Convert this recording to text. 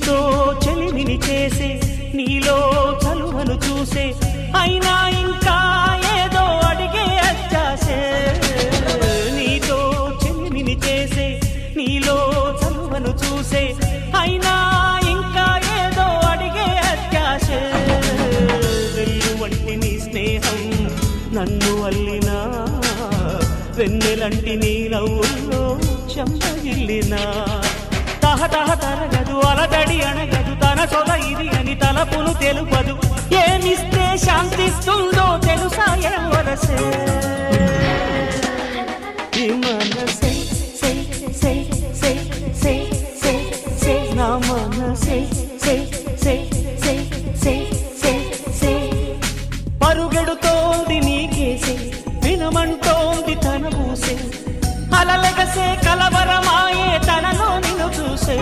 నీతో చెలిమిని చేసే నీలో చలువను చూసే అయినా ఇంకా ఏదో అడిగే అత్యాసే నీతో చెలిమిని చేసే నీలో చలువను చూసే అయినా ఇంకా ఏదో అడిగే అత్యాసే వెళ్ళు వంటి నీ స్నేహం నన్ను అల్లినా వెన్నెలంటి నీ నవ్వుల్లో చెంపగిల్లినా. అని తలపులు తెలుపదు. ఏమిస్తే శాంతిస్తుందో తెలుసా ఏం వరసే మనసే నా మనసే పరుగెడుతోంది నీకేసే వినమంటోంది తన పూసే అలలెగసే కలవరమాయే తనలో నిన్ను చూసే.